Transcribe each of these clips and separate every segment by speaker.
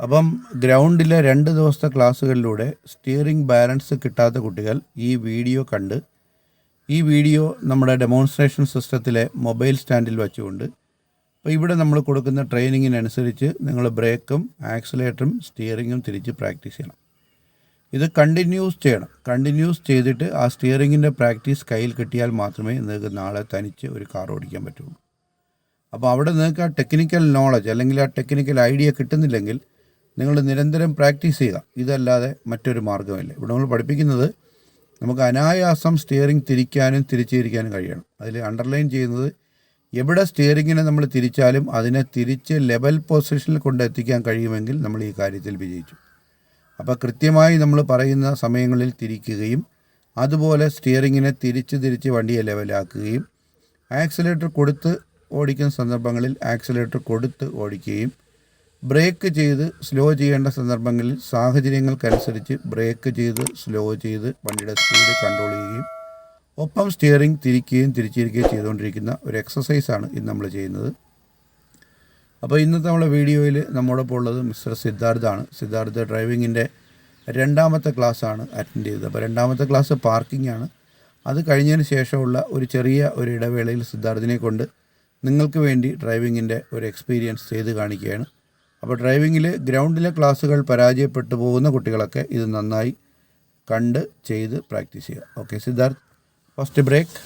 Speaker 1: അപ്പം ഗ്രൗണ്ടിലെ രണ്ട് ദിവസത്തെ ക്ലാസ്സുകളിലൂടെ സ്റ്റിയറിംഗ് ബാലൻസ് കിട്ടാത്ത കുട്ടികൾ ഈ വീഡിയോ കണ്ട് ഈ വീഡിയോ നമ്മുടെ ഡെമോൺസ്ട്രേഷൻ സിസ്റ്റത്തിലെ മൊബൈൽ സ്റ്റാൻഡിൽ വെച്ചുകൊണ്ട് അപ്പോൾ ഇവിടെ നമ്മൾ കൊടുക്കുന്ന ട്രെയിനിങ്ങിനനുസരിച്ച് നിങ്ങൾ ബ്രേക്കും ആക്സിലേറ്ററും സ്റ്റിയറിങ്ങും തിരിച്ച് പ്രാക്ടീസ് ചെയ്യണം. ഇത് കണ്ടിന്യൂസ് ചെയ്യണം. കണ്ടിന്യൂസ് ചെയ്തിട്ട് ആ സ്റ്റിയറിങ്ങിന്റെ പ്രാക്ടീസ് കയ്യിൽ കിട്ടിയാൽ മാത്രമേ നിങ്ങൾക്ക് നാളെ തനിച്ച് ഒരു കാർ ഓടിക്കാൻ പറ്റുള്ളൂ. അപ്പോൾ അവിടെ നിങ്ങൾക്ക് ആ ടെക്നിക്കൽ നോളജ് അല്ലെങ്കിൽ ആ ടെക്നിക്കൽ ഐഡിയ കിട്ടുന്നില്ലെങ്കിൽ നിങ്ങൾ നിരന്തരം പ്രാക്ടീസ് ചെയ്യുക. ഇതല്ലാതെ മറ്റൊരു മാർഗമില്ല. ഇവിടെ നമ്മൾ പഠിപ്പിക്കുന്നത് നമുക്ക് അനായാസം സ്റ്റിയറിംഗ് തിരിക്കാനും തിരിച്ചിരിക്കാനും കഴിയണം. അതിൽ അണ്ടർലൈൻ ചെയ്യുന്നത് എവിടെ സ്റ്റിയറിങ്ങിനെ നമ്മൾ തിരിച്ചാലും അതിനെ തിരിച്ച് ലെവൽ പൊസിഷനിൽ കൊണ്ടെത്തിക്കാൻ കഴിയുമെങ്കിൽ നമ്മൾ ഈ കാര്യത്തിൽ വിജയിച്ചു. അപ്പോൾ കൃത്യമായി നമ്മൾ പറയുന്ന സമയങ്ങളിൽ തിരിക്കുകയും അതുപോലെ സ്റ്റിയറിങ്ങിനെ തിരിച്ച് തിരിച്ച് വണ്ടിയെ ലെവലാക്കുകയും ആക്സിലേറ്റർ കൊടുത്ത് ഓടിക്കുന്ന സന്ദർഭങ്ങളിൽ ആക്സിലേറ്റർ കൊടുത്ത് ഓടിക്കുകയും ബ്രേക്ക് ചെയ്ത് സ്ലോ ചെയ്യേണ്ട സന്ദർഭങ്ങളിൽ സാഹചര്യങ്ങൾക്കനുസരിച്ച് ബ്രേക്ക് ചെയ്ത് സ്ലോ ചെയ്ത് വണ്ടിയുടെ സ്പീഡ് കൺട്രോൾ ചെയ്യുകയും ഒപ്പം സ്റ്റിയറിംഗ് തിരിക്കുകയും തിരിച്ചിരിക്കുകയും ചെയ്തുകൊണ്ടിരിക്കുന്ന ഒരു എക്സസൈസാണ് ഇന്ന് നമ്മൾ ചെയ്യുന്നത്. അപ്പോൾ ഇന്നത്തെ നമ്മുടെ വീഡിയോയിൽ നമ്മോടൊപ്പം ഉള്ളത് മിസ്റ്റർ സിദ്ധാർത്ഥാണ്. സിദ്ധാർത്ഥ ഡ്രൈവിങ്ങിന്റെ രണ്ടാമത്തെ ക്ലാസ്സാണ് അറ്റൻഡ് ചെയ്തത്. അപ്പോൾ രണ്ടാമത്തെ ക്ലാസ് പാർക്കിംഗ് ആണ്. അത് കഴിഞ്ഞതിന് ശേഷമുള്ള ഒരു ചെറിയ ഒരു ഇടവേളയിൽ സിദ്ധാർത്ഥിനെ കൊണ്ട് നിങ്ങൾക്ക് വേണ്ടി ഡ്രൈവിങ്ങിന്റെ ഒരു എക്സ്പീരിയൻസ് ചെയ്ത് കാണിക്കുകയാണ്. അപ്പോൾ ഡ്രൈവിങ്ങിൽ ഗ്രൗണ്ടിലെ ക്ലാസ്സുകൾ പരാജയപ്പെട്ടു പോകുന്ന കുട്ടികളൊക്കെ ഇത് നന്നായി കണ്ട് ചെയ്ത് പ്രാക്ടീസ് ചെയ്യുക. Okay Siddharth first brake.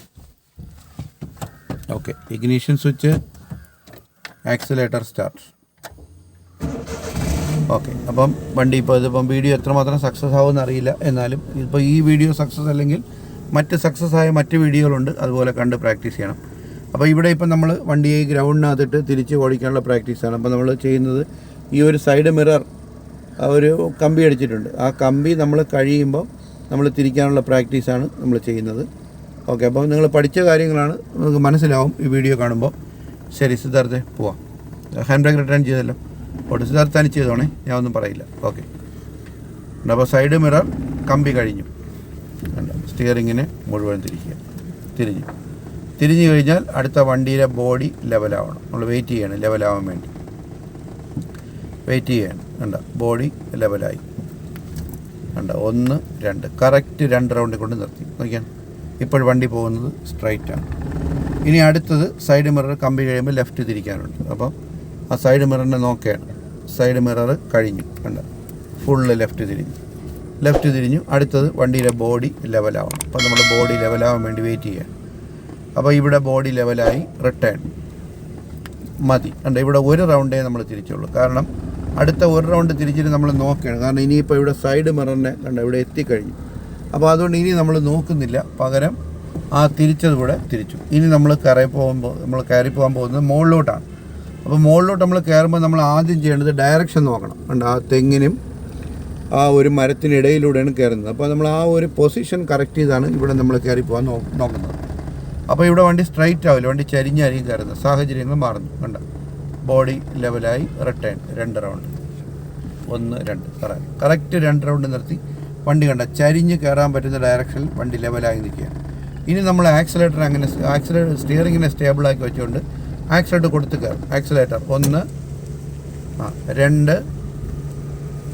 Speaker 1: Okay ignition switch accelerator start. Okay അപ്പം വണ്ടി ഇപ്പോൾ ഇതിപ്പം വീഡിയോ എത്രമാത്രം സക്സസ് ആവുമെന്ന് അറിയില്ല. എന്നാലും ഇപ്പോൾ ഈ വീഡിയോ സക്സസ് അല്ലെങ്കിൽ മറ്റ് സക്സസ് ആയ മറ്റ് വീഡിയോകളുണ്ട് അതുപോലെ കണ്ട് പ്രാക്ടീസ് ചെയ്യണം. അപ്പോൾ ഇവിടെ ഇപ്പം നമ്മൾ വണ്ടിയെ ഗ്രൗണ്ടിനകത്തിട്ട് തിരിച്ച് ഓടിക്കാനുള്ള പ്രാക്ടീസാണ്. അപ്പോൾ നമ്മൾ ചെയ്യുന്നത് ഈ ഒരു സൈഡ് മിറർ ഒരു കമ്പി അടിച്ചിട്ടുണ്ട്. ആ കമ്പി നമ്മൾ കഴിയുമ്പോൾ നമ്മൾ തിരിക്കാനുള്ള പ്രാക്ടീസാണ് നമ്മൾ ചെയ്യുന്നത്. ഓക്കെ അപ്പോൾ നിങ്ങൾ പഠിച്ച കാര്യങ്ങളാണ് നിങ്ങൾക്ക് മനസ്സിലാവും ഈ വീഡിയോ കാണുമ്പോൾ. ശരി സിദ്ധാർത്ഥെ പോവാം. ഹാൻഡ് ബാഗ് റിട്ടേൺ ചെയ്തല്ലോ. ഓട്ടെ സിദ്ധാർത്ഥ തനിച്ച് ചെയ്തോണേ. ഞാൻ ഒന്നും പറയില്ല. ഓക്കെ അപ്പോൾ സൈഡ് മിറർ കമ്പി കഴിഞ്ഞു. സ്റ്റിയറിങ്ങിനെ മുഴുവൻ തിരിക്കുക. തിരിഞ്ഞു. തിരിഞ്ഞു കഴിഞ്ഞാൽ അടുത്ത വണ്ടിയിലെ ബോഡി ലെവലാവണം നമ്മൾ വെയിറ്റ് ചെയ്യണം. ലെവലാവാൻ വേണ്ടി. വെയിറ്റ് ചെയ്യണം കണ്ട? ബോഡി ലെവലായി കണ്ട? ഒന്ന് രണ്ട്. കറക്റ്റ് രണ്ട് റൗണ്ടിൽ കൊണ്ട് നിർത്തി. നോക്കിയാണ് ഇപ്പോൾ വണ്ടി പോകുന്നത് സ്ട്രൈറ്റ് ആണ്. ഇനി അടുത്തത് സൈഡ് മിറർ കമ്പി കഴിയുമ്പോൾ ലെഫ്റ്റ് തിരിക്കാനുണ്ട്. അപ്പോൾ ആ സൈഡ് മിററിനെ നോക്കുകയാണ് സൈഡ് മിറർ കഴിഞ്ഞു. കണ്ട? ഫുള്ള് ലെഫ്റ്റ് തിരിഞ്ഞു. ലെഫ്റ്റ് തിരിഞ്ഞു. അടുത്തത് വണ്ടിയുടെ ബോഡി ലെവലാവണം അപ്പോൾ നമ്മുടെ ബോഡി ലെവലാവാൻ വേണ്ടി വെയിറ്റ് ചെയ്യാം. അപ്പോൾ ഇവിടെ ബോഡി ലെവലായി റിട്ടേൺ മതി. കണ്ട? ഇവിടെ ഒരു റൗണ്ടേ നമ്മൾ തിരിച്ചുള്ളൂ. കാരണം അടുത്ത ഒരു റൗണ്ട് തിരിച്ചിട്ട് നമ്മൾ നോക്കുകയാണ്. കാരണം ഇനിയിപ്പോൾ ഇവിടെ സൈഡ് മിററിനെ കണ്ട ഇവിടെ എത്തിക്കഴിഞ്ഞു. അപ്പോൾ അതുകൊണ്ട് ഇനി നമ്മൾ നോക്കുന്നില്ല. പകരം ആ തിരിച്ചതുകൂടെ തിരിച്ചു. ഇനി നമ്മൾ കയറി പോകുമ്പോൾ നമ്മൾ കയറി പോകാൻ പോകുന്നത് മുകളിലോട്ടാണ് അപ്പോൾ മുകളിലോട്ട് നമ്മൾ കയറുമ്പോൾ നമ്മൾ ആദ്യം ചെയ്യേണ്ടത് ഡയറക്ഷൻ നോക്കണം. കണ്ട ആ തെങ്ങിനും ആ ഒരു മരത്തിനിടയിലൂടെയാണ് കയറുന്നത്. അപ്പോൾ നമ്മൾ ആ ഒരു പൊസിഷൻ കറക്റ്റ് ചെയ്താണ് ഇവിടെ നമ്മൾ കയറി പോകാൻ നോക്കുന്നത്. അപ്പോൾ ഇവിടെ വണ്ടി സ്ട്രൈറ്റ് ആവില്ല. വണ്ടി ചരിഞ്ഞായിരിക്കും കയറുന്നത്. സാഹചര്യങ്ങൾ മാറുന്നു. കണ്ട? ബോഡി ലെവലായി റിട്ടേൺ രണ്ട് റൗണ്ട് ഒന്ന് രണ്ട്. കറക്റ്റ് കറക്റ്റ് രണ്ട് റൗണ്ട് നിർത്തി. വണ്ടി കണ്ട. ചരിഞ്ഞ് കയറാൻ പറ്റുന്ന ഡയറക്ഷനിൽ വണ്ടി ലെവലായി നിൽക്കുക ഇനി നമ്മൾ ആക്സിലേറ്റർ അങ്ങനെ ആക്സിലേറ്റർ സ്റ്റിയറിങ്ങിനെ സ്റ്റേബിളാക്കി വെച്ചുകൊണ്ട് ആക്സിലേറ്റർ കൊടുത്ത് കയറും. ആക്സിലേറ്റർ ഒന്ന് ആ രണ്ട്.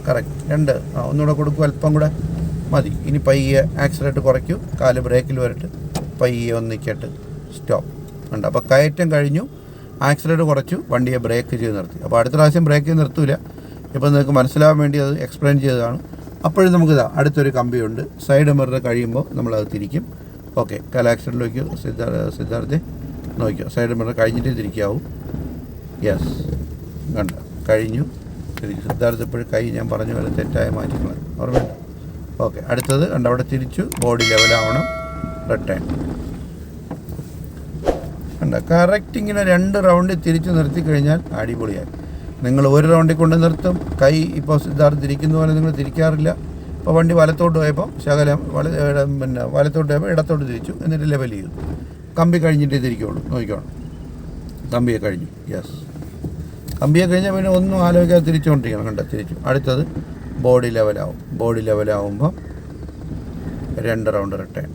Speaker 1: കറക്റ്റ് രണ്ട്. ആ ഒന്നുകൂടെ കൊടുക്കും. അല്പം കൂടെ മതി. ഇനി പയ്യെ ആക്സിലേറ്റർ കുറയ്ക്കും. കാൽ ബ്രേക്കിൽ വരട്ട്. പയ്യെ ഒന്നിക്കട്ട് സ്റ്റോപ്പ് ഉണ്ട് അപ്പോൾ കയറ്റം കഴിഞ്ഞു. ആക്സിലേറ്റർ കുറച്ചു വണ്ടിയെ ബ്രേക്ക് ചെയ്ത് നിർത്തി. അപ്പോൾ അടുത്ത പ്രാവശ്യം ബ്രേക്ക് ചെയ്ത് നിർത്തൂല. ഇപ്പോൾ നിങ്ങൾക്ക് മനസ്സിലാവാൻ വേണ്ടി അത് എക്സ്പ്ലെയിൻ ചെയ്തതാണ്. അപ്പോഴും നമുക്കിതാ അടുത്തൊരു കമ്പിയുണ്ട്. സൈഡ് മിറർ കഴിയുമ്പോൾ നമ്മളത് തിരിക്കും. ഓക്കെ കാല നോക്കിയോ സിദ്ധാർത്ഥ സിദ്ധാർത്ഥെ നോക്കിയോ സൈഡ് മിറർ കഴിഞ്ഞിട്ടേ തിരിക്കാവൂ. യെസ് കണ്ട കഴിഞ്ഞു. തിരിച്ചു സിദ്ധാർത്ഥ ഇപ്പോഴും കൈ ഞാൻ പറഞ്ഞ പോലെ തെറ്റായ മാറ്റിക്കണം ഓർമ്മയുണ്ട്? ഓക്കെ അടുത്തത് കണ്ട അവിടെ തിരിച്ചു. ബോഡി ലെവലാവണം. റിട്ടേൺ. കണ്ട. കറക്റ്റ് ഇങ്ങനെ രണ്ട് റൗണ്ട് തിരിച്ച് നിർത്തി കഴിഞ്ഞാൽ അടിപൊളിയായി. നിങ്ങൾ ഒരു റൗണ്ടിൽ കൊണ്ട് നിർത്തും. കൈ ഇപ്പോൾ സിദ്ധാർത്ഥ തിരിക്കുന്ന പോലെ നിങ്ങൾ തിരിക്കാറില്ല. ഇപ്പോൾ വണ്ടി വലത്തോട്ട് പോയപ്പോൾ ശകലം വല പിന്നെ വലത്തോട്ട് പോയപ്പോൾ ഇടത്തോട്ട് തിരിച്ചു. എന്നിട്ട് ലെവൽ ചെയ്തു. കമ്പി കഴിഞ്ഞിട്ടേ തിരിക്കുള്ളൂ. നോക്കിക്കോണം. കമ്പിയെ കഴിഞ്ഞു. യെസ് കമ്പിയെ കഴിഞ്ഞാൽ പിന്നെ ഒന്നും ആലോചിക്കാതെ തിരിച്ചുകൊണ്ടിരിക്കണം കണ്ട? തിരിച്ചു. അടുത്തത് ബോഡി ലെവലാവും ബോഡി ലെവലാവുമ്പം രണ്ട് റൗണ്ട് റിട്ടേൺ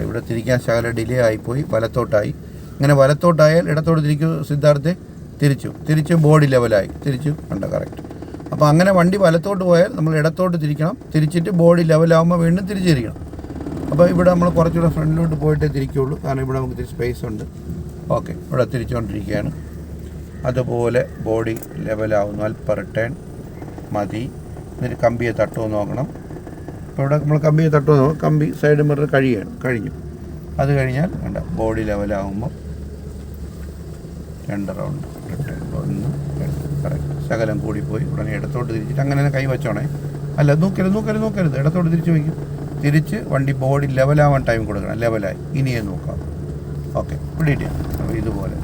Speaker 1: ഉണ്ട്. ഇവിടെ തിരിക്കാൻ ശകല ഡിലേ ആയിപ്പോയി. വലത്തോട്ടായി. ഇങ്ങനെ വലത്തോട്ടായാൽ ഇടത്തോട്ട് തിരിക്കു സിദ്ധാർത്ഥെ തിരിച്ചു. തിരിച്ച് ബോഡി ലെവലായി തിരിച്ചു. കണ്ട? കറക്റ്റ് അപ്പോൾ അങ്ങനെ വണ്ടി വലത്തോട്ട് പോയാൽ നമ്മൾ ഇടത്തോട്ട് തിരിക്കണം. തിരിച്ചിട്ട് ബോഡി ലെവലാകുമ്പോൾ വീണ്ടും തിരിച്ചിരിക്കണം അപ്പോൾ ഇവിടെ നമ്മൾ കുറച്ചുകൂടെ ഫ്രണ്ടിലോട്ട് പോയിട്ടേ തിരിക്കുകയുള്ളൂ കാരണം ഇവിടെ നമുക്ക് സ്പേസ് ഉണ്ട്. ഓക്കെ ഇവിടെ തിരിച്ചുകൊണ്ടിരിക്കുകയാണ്. അതുപോലെ ബോഡി ലെവലാവുന്നു അല്പ റിട്ടേൺ മതി. എന്നിട്ട് കമ്പിയെ തട്ടുമോ നോക്കണം. ഇപ്പോൾ ഇവിടെ നമ്മൾ കമ്പി തട്ടുമോ കമ്പി സൈഡ് മിറർ കഴിയുകയാണ് കഴിഞ്ഞു. അത് കഴിഞ്ഞാൽ വേണ്ട ബോഡി ലെവലാകുമ്പോൾ രണ്ട് റൗണ്ട് ഒന്ന് കറക്റ്റ് ശകലം കൂടിപ്പോയി ഉടനെ ഇടത്തോട്ട് തിരിച്ചിട്ട് അങ്ങനെ തന്നെ കൈ വെച്ചോണേ. അല്ല നോക്കരുത് നോക്കരുത് നോക്കരുത്. ഇടത്തോട്ട് തിരിച്ച് വയ്ക്കും. തിരിച്ച് വണ്ടി ബോഡി ലെവലാവാൻ ടൈം കൊടുക്കണം. ലെവലായി ഇനിയേ നോക്കാം. ഓക്കെ പിടിയിട്ട് അപ്പോൾ ഇതുപോലെ.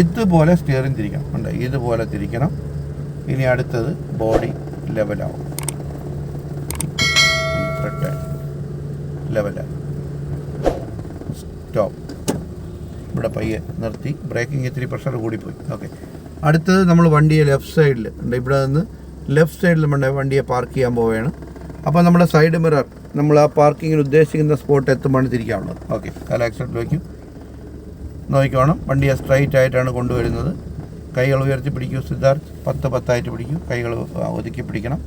Speaker 1: ഇതുപോലെ സ്റ്റിയറിംഗ് തിരിക്കണം. ഉണ്ട് ഇതുപോലെ തിരിക്കണം. ഇനി അടുത്തത് ബോഡി ലെവലാവും റിട്ടേൺ ലെവലായി സ്റ്റോപ്പ് ഇവിടെ പയ്യെ നിർത്തി. ബ്രേക്കിംഗ് ഇത്തിരി പ്രഷർ കൂടിപ്പോയി. ഓക്കെ അടുത്തത് നമ്മൾ വണ്ടിയെ ലെഫ്റ്റ് സൈഡിൽ ഉണ്ട് ഇവിടെ നിന്ന് ലെഫ്റ്റ് സൈഡിൽ നമ്മുടെ വണ്ടിയെ പാർക്ക് ചെയ്യാൻ പോവുകയാണ്. അപ്പോൾ നമ്മുടെ സൈഡ് മിറർ നമ്മൾ ആ പാർക്കിങ്ങിന് ഉദ്ദേശിക്കുന്ന സ്പോട്ട് എത്തുമ്പോൾ തിരിക്കാനുള്ളത്. ഓക്കെ കാല ആക്സിഡന്റ് വയ്ക്കും നോക്കിക്കോണം. വണ്ടിയെ സ്ട്രൈറ്റ് ആയിട്ടാണ് കൊണ്ടുവരുന്നത്. കൈകൾ ഉയർത്തി പിടിക്കൂ സിദ്ധാർത്ഥ്. പത്ത് പത്തായിട്ട് പിടിക്കൂ. കൈകൾ ഒതുക്കി പിടിക്കണം.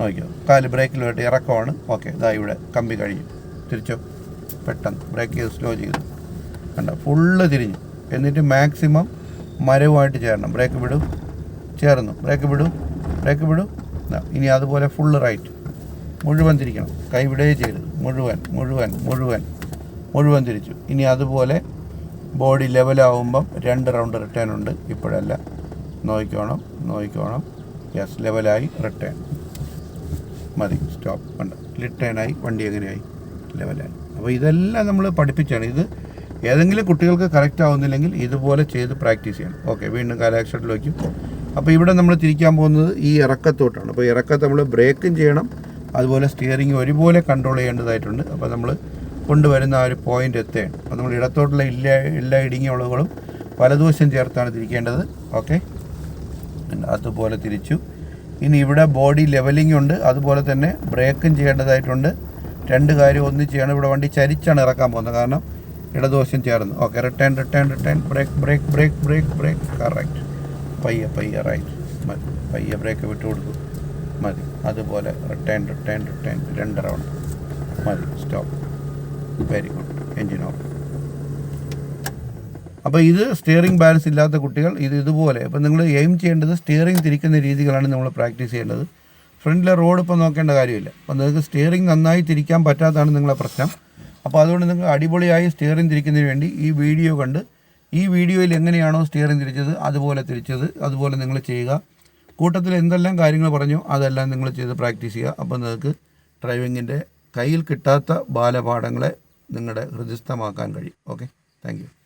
Speaker 1: നോക്കിയോ കാൽ ബ്രേക്കിലോട്ട് ഇറക്കമാണ്. ഓക്കെ ഇതാ ഇവിടെ കമ്പി കഴിഞ്ഞു. തിരിച്ചോ. പെട്ടെന്ന് ബ്രേക്ക് ചെയ്ത് സ്ലോ ചെയ്തു. കണ്ട? ഫുള്ള് തിരിഞ്ഞു. എന്നിട്ട് മാക്സിമം മരവുമായിട്ട് ചേരണം. ബ്രേക്ക് വിടും. ചേർന്നു. ബ്രേക്ക് വിടും. ബ്രേക്ക് വിടും. ഇനി അതുപോലെ ഫുള്ള് റൈറ്റ്. മുഴുവൻ തിരിക്കണം. കൈ വിടേ ചെയ്ത് മുഴുവൻ മുഴുവൻ മുഴുവൻ മുഴുവൻ തിരിച്ചു. ഇനി അതുപോലെ ബോഡി ലെവലാവുമ്പം രണ്ട് റൗണ്ട് റിട്ടേൺ ഉണ്ട്. ഇപ്പോഴല്ല. നോയിക്കോണം നോയിക്കോണം യെസ് ലെവലായി റിട്ടേൺ മതി. സ്റ്റോപ്പ് ഉണ്ട് റിട്ടേണായി വണ്ടി എങ്ങനെയായി? ലെവലായി അപ്പോൾ ഇതെല്ലാം നമ്മൾ പഠിപ്പിച്ചാണ്. ഇത് ഏതെങ്കിലും കുട്ടികൾക്ക് കറക്റ്റ് ആവുന്നില്ലെങ്കിൽ ഇതുപോലെ ചെയ്ത് പ്രാക്ടീസ് ചെയ്യണം. ഓക്കെ വീണ്ടും കാലാക്ഷരിൽ വയ്ക്കും അപ്പോൾ ഇവിടെ നമ്മൾ തിരിക്കാൻ പോകുന്നത് ഈ ഇറക്കത്തോട്ടാണ്. അപ്പോൾ ഇറക്കത്ത് നമ്മൾ ബ്രേക്കും ചെയ്യണം. അതുപോലെ സ്റ്റിയറിംഗ് ഒരുപോലെ കൺട്രോൾ ചെയ്യേണ്ടതായിട്ടുണ്ട്. അപ്പോൾ നമ്മൾ കൊണ്ടുവരുന്ന ആ ഒരു പോയിന്റ് എത്തുകയാണ്. അപ്പോൾ നമ്മൾ ഇടത്തോട്ടുള്ള എല്ലാ എല്ലാ ഇടുങ്ങിയ ഉളവുകളും വലതുവശം ചേർത്താണ് തിരിക്കേണ്ടത്. ഓക്കെ അതുപോലെ തിരിച്ചു. ഇനി ഇവിടെ ബോഡി ലെവലിംഗ് ഉണ്ട്. അതുപോലെ തന്നെ ബ്രേക്കും ചെയ്യേണ്ടതായിട്ടുണ്ട്. രണ്ട് കാര്യം ഒന്നിച്ചാണ് ഇവിടെ വണ്ടി ചരിച്ചാണ് ഇറക്കാൻ പോകുന്നത്. കാരണം ഇടതുവശം ചേർന്ന്. Okay return return return brake brake brake brake brake correct പയ്യെ പയ്യെ റൈറ്റ് മതി. പയ്യെ ബ്രേക്ക് വിട്ടു കൊടുക്കും. മതി. അതുപോലെ റിട്ടേൺ റിട്ടേൺ റിട്ടേൺ രണ്ട് റൗണ്ട് മതി. Stop very good engine off അപ്പോൾ ഇത് സ്റ്റിയറിംഗ് ബാലൻസ് ഇല്ലാത്ത കുട്ടികൾ ഇത് ഇതുപോലെ. അപ്പോൾ നിങ്ങൾ എയിം ചെയ്യേണ്ടത് സ്റ്റിയറിംഗ് തിരിക്കുന്ന രീതികളാണ് നമ്മൾ പ്രാക്ടീസ് ചെയ്യേണ്ടത്. ഫ്രണ്ടിലെ റോഡ് ഇപ്പോൾ നോക്കേണ്ട കാര്യമില്ല. അപ്പോൾ നിങ്ങൾക്ക് സ്റ്റിയറിംഗ് നന്നായി തിരിക്കാൻ പറ്റാത്തതാണ് നിങ്ങളെ പ്രശ്നം. അപ്പോൾ അതുകൊണ്ട് നിങ്ങൾ അടിപൊളിയായി സ്റ്റിയറിംഗ് തിരിക്കുന്നതിന് വേണ്ടി ഈ വീഡിയോ കണ്ട് ഈ വീഡിയോയിൽ എങ്ങനെയാണോ സ്റ്റിയറിംഗ് തിരിച്ചത് അതുപോലെ തിരിച്ചത് അതുപോലെ നിങ്ങൾ ചെയ്യുക. കൂട്ടത്തിൽ എന്തെല്ലാം കാര്യങ്ങൾ പറഞ്ഞു അതെല്ലാം നിങ്ങൾ ചെയ്ത് പ്രാക്ടീസ് ചെയ്യുക. അപ്പോൾ നിങ്ങൾക്ക് ഡ്രൈവിങ്ങിന്റെ കയ്യിൽ കിട്ടാത്ത ബാലപാഠങ്ങളെ നിങ്ങളുടെ ഹൃദയസ്ഥമാക്കാൻ കഴിയും. ഓക്കെ? താങ്ക്